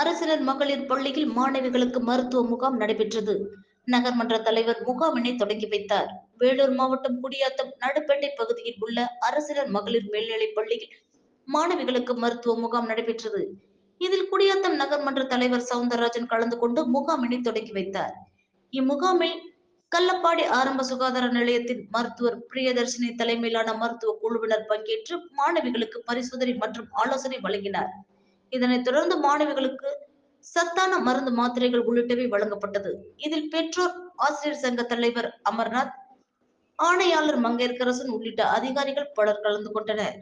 அரசினர் மகளிர் பள்ளியில் மாணவிகளுக்கு மருத்துவ முகாம் நடைபெற்றது. நகர்மன்ற தலைவர் முகாமினை தொடங்கி வைத்தார். வேலூர் மாவட்டம் குடியாத்தம் நடுப்பேட்டை பகுதியில் உள்ள அரசினர் மகளிர் மேல்நிலைப் பள்ளியில் மாணவிகளுக்கு மருத்துவ முகாம் நடைபெற்றது. இதில் குடியாத்தம் நகர்மன்ற தலைவர் சவுந்தரராஜன் கலந்து கொண்டு முகாமினை தொடங்கி வைத்தார். இம்முகாமில் கள்ளப்பாடி ஆரம்ப சுகாதார நிலையத்தின் மருத்துவர் பிரியதர்ஷினி தலைமையிலான மருத்துவ குழுவினர் பங்கேற்று மாணவிகளுக்கு பரிசோதனை மற்றும் ஆலோசனை வழங்கினார். இதனைத் தொடர்ந்து மாணவிகளுக்கு சத்தான மருந்து மாத்திரைகள் உள்ளிட்டவை வழங்கப்பட்டது. இதில் பெற்றோர் ஆசிரியர் சங்க தலைவர் அமர்நாத் ஆணையாளர் மங்கையர்கரசன் உள்ளிட்ட அதிகாரிகள் பலர் கலந்து கொண்டனர்.